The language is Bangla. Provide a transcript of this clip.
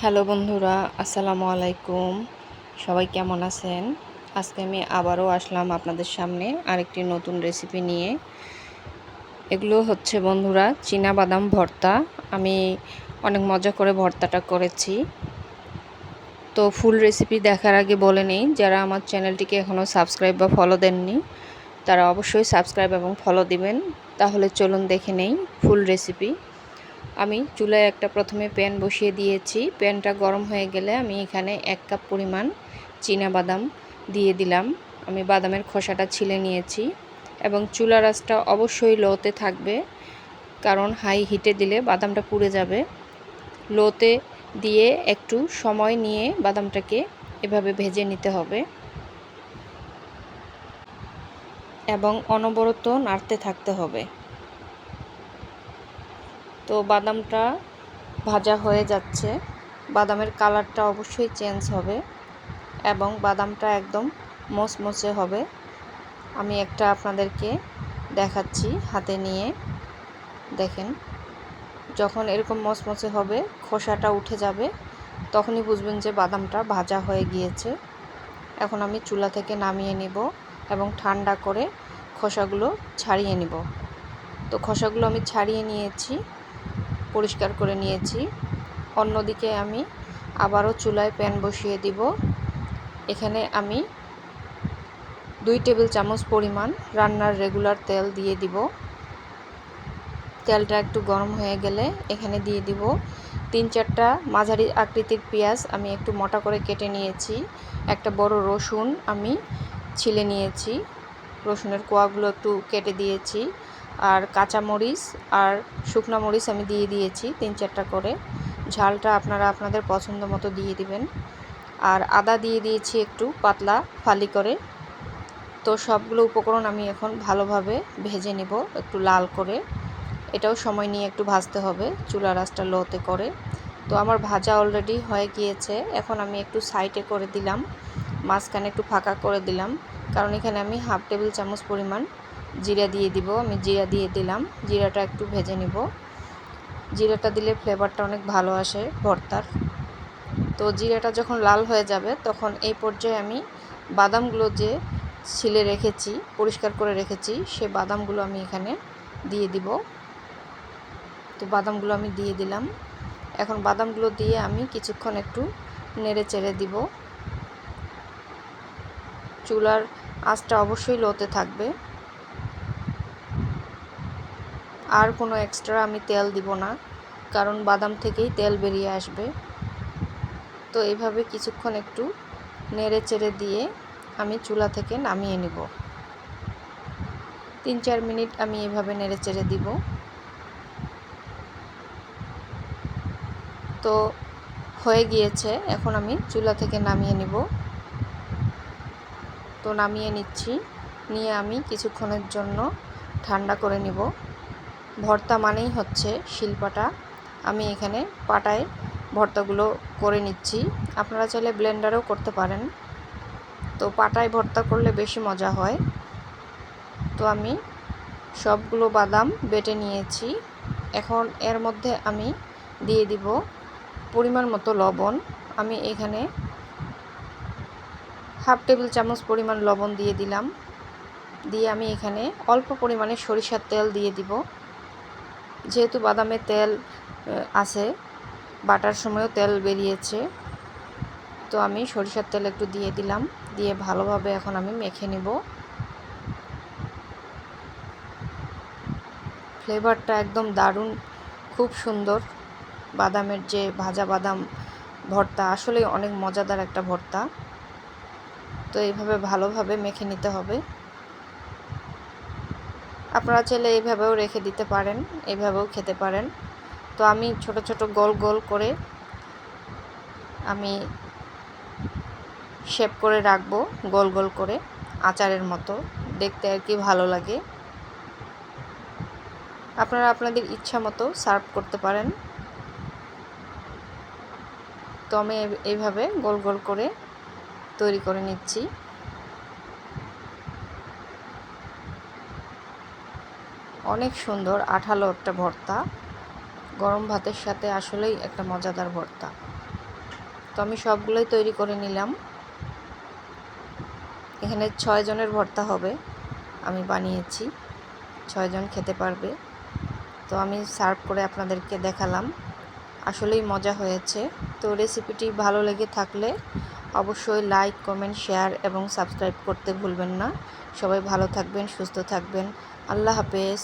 হ্যালো বন্ধুরা, আসসালামু আলাইকুম। সবাই কেমন আছেন? আজকে আমি আবারও আসলাম আপনাদের সামনে আরেকটি নতুন রেসিপি নিয়ে। এগুলো হচ্ছে বন্ধুরা, চীনা বাদাম ভর্তা। আমি অনেক মজা করে ভর্তাটা করেছি। তো ফুল রেসিপি দেখার আগে বলে নেই, যারা আমার চ্যানেলটিকে এখনও সাবস্ক্রাইব বা ফলো দেননি, তারা অবশ্যই সাবস্ক্রাইব এবং ফলো দিবেন। তাহলে চলুন দেখে নেই ফুল রেসিপি আমি চুলায় একটা প্রথমে প্যান বসিয়ে দিয়েছি। প্যানটা গরম হয়ে গেলে আমি এখানে এক কাপ পরিমাণ বাদাম দিয়ে দিলাম। আমি বাদামের খোসাটা ছিলে নিয়েছি এবং চুলা রাসটা অবশ্যই লোতে থাকবে, কারণ হাই হিটে দিলে বাদামটা পুড়ে যাবে। লোতে দিয়ে একটু সময় নিয়ে বাদামটাকে এভাবে ভেজে নিতে হবে এবং অনবরত নাড়তে থাকতে হবে। তো বাদামটা ভাজা হয়ে যাচ্ছে। বাদামের কালারটা অবশ্যই চেঞ্জ হবে এবং বাদামটা একদম মচমচে হবে। আমি একটা আপনাদেরকে দেখাচ্ছি হাতে নিয়ে। দেখেন, যখন এরকম মচমচে হবে, খোসাটা উঠে যাবে, তখনই বুঝবেন যে বাদামটা ভাজা হয়ে গিয়েছে। এখন আমি চুলা থেকে নামিয়ে নিব এবং ঠান্ডা করে খোসাগুলো ছাড়িয়ে নিব। তো খোসাগুলো আমি ছাড়িয়ে নিয়েছি। পরিষ্কার করে নিয়েছি। অন্যদিকে আমি আবারও চুলায় প্যান বসিয়ে দিব। এখানে আমি দুই টেবিল চামচ পরিমাণ রান্নার রেগুলার তেল দিয়ে দিব। তেলটা একটু গরম হয়ে গেলে এখানে দিয়ে দিব তিন চারটা মাঝারি আকৃতির পেঁয়াজ আমি একটু মোটা করে কেটে নিয়েছি। একটা বড় রসুন আমি ছিলে নিয়েছি। রসুনের কোয়াগুলো একটু কেটে দিয়েছি। আর কাঁচা মরিচ আর শুকনো মরিচ আমি দিয়ে দিয়েছি তিন চারটা করে। ঝালটা আপনারা আপনাদের পছন্দ মতো দিয়ে দিবেন। আর আদা দিয়ে দিয়েছি একটু পাতলা ফালি করে। তো সবগুলো উপকরণ আমি এখন ভালোভাবে ভেজে নিব একটু লাল করে। এটাও সময় নিয়ে একটু ভাজতে হবে চুলা রাসটা লোতে করে। তো আমার ভাজা অলরেডি হয়ে গিয়েছে, এখন আমি একটু সাইডে করে দিলাম। মাঝখানে একটু ফাঁকা করে দিলাম, কারণ এখানে আমি হাফ টেবিল চামচ পরিমাণ জিরা দিয়ে দিব। আমি জিরা দিয়ে দিলাম। জিরাটা একটু ভেজে নিব। জিরাটা দিলে ফ্লেভারটা অনেক ভালো আসে ভর্তার। তো জিরাটা যখন লাল হয়ে যাবে, তখন এই পর্যায়ে আমি বাদামগুলো যে ছিলে রেখেছি, পরিষ্কার করে রেখেছি, সে বাদামগুলো আমি এখানে দিয়ে দিব। তো বাদামগুলো আমি দিয়ে দিলাম। এখন বাদামগুলো দিয়ে আমি কিছুক্ষণ একটু নেড়ে চেড়ে দিব। চুলার আঁচটা অবশ্যই লোতে থাকবে। আর কোনো এক্সট্রা আমি তেল দিব না, কারণ বাদাম থেকেই তেল বেরিয়ে আসবে। তো এইভাবে কিছুক্ষণ একটু নেড়ে চেড়ে দিয়ে আমি চুলা থেকে নামিয়ে নিব। তিন চার মিনিট আমি এভাবে নেড়ে চেড়ে দিব। তো হয়ে গিয়েছে, এখন আমি চুলা থেকে নামিয়ে নিব। তো নামিয়ে নিচ্ছি, নিয়ে আমি কিছুক্ষণের জন্য ঠান্ডা করে নিব। ভর্তা মানেই হচ্ছে শিল্পাটা। আমি এখানে পাটায় ভর্তাগুলো করে নিচ্ছি। আপনারা চাইলে ব্লেন্ডারেও করতে পারেন। তো পাটায় ভর্তা করলে বেশি মজা হয়। তো আমি সবগুলো বাদাম বেটে নিয়েছি। এখন এর মধ্যে আমি দিয়ে দিব পরিমাণ মতো লবণ। আমি এখানে হাফ টেবিল চামচ পরিমাণ লবণ দিয়ে দিলাম। দিয়ে আমি এখানে অল্প পরিমাণে সরিষার তেল দিয়ে দিব। যেহেতু বাদামে তেল আছে, বাটার সময়ও তেল বেরিয়েছে, তো আমি সরিষার তেল একটু দিয়ে দিলাম, দিয়ে ভালোভাবে এখন আমি মেখে নেব। ফ্লেভারটা একদম দারুণ, খুব সুন্দর, বাদামের যে ভাজা বাদাম ভর্তা আসলে অনেক মজাদার একটা ভর্তা। তো এইভাবে ভালোভাবে মেখে নিতে হবে। আপনারা চাইলে এইভাবেও রেখে দিতে পারেন এইভাবেও খেতে পারেন। তো আমি ছোট ছোট গোল গোল করে আমি শেপ করে রাখব, গোল গোল করে আচারের মতো। দেখতে আর কি ভালো লাগে। আপনারা আপনাদের ইচ্ছা মতো সার্ভ করতে পারেন। তো আমি এইভাবে গোল গোল করে তৈরি করে নিচ্ছি। অনেক সুন্দর, আঠালো একটা ভর্তা। গরম ভাতের সাথে আসলেই একটা মজাদার ভর্তা। তো আমি সবগুলোই তৈরি করে নিলাম। এখানে ছয় জনের ভর্তা হবে, আমি বানিয়েছি। ছয়জন খেতে পারবে। তো আমি সার্ভ করে আপনাদেরকে দেখালাম। আসলেই মজা হয়েছে। তো রেসিপিটি ভালো লেগে থাকলে অবশ্যই লাইক কমেন্ট শেয়ার এবং সাবস্ক্রাইব করতে ভুলবেন না। সবাই ভালো থাকবেন, সুস্থ থাকবেন। আল্লাহ হাফেজ।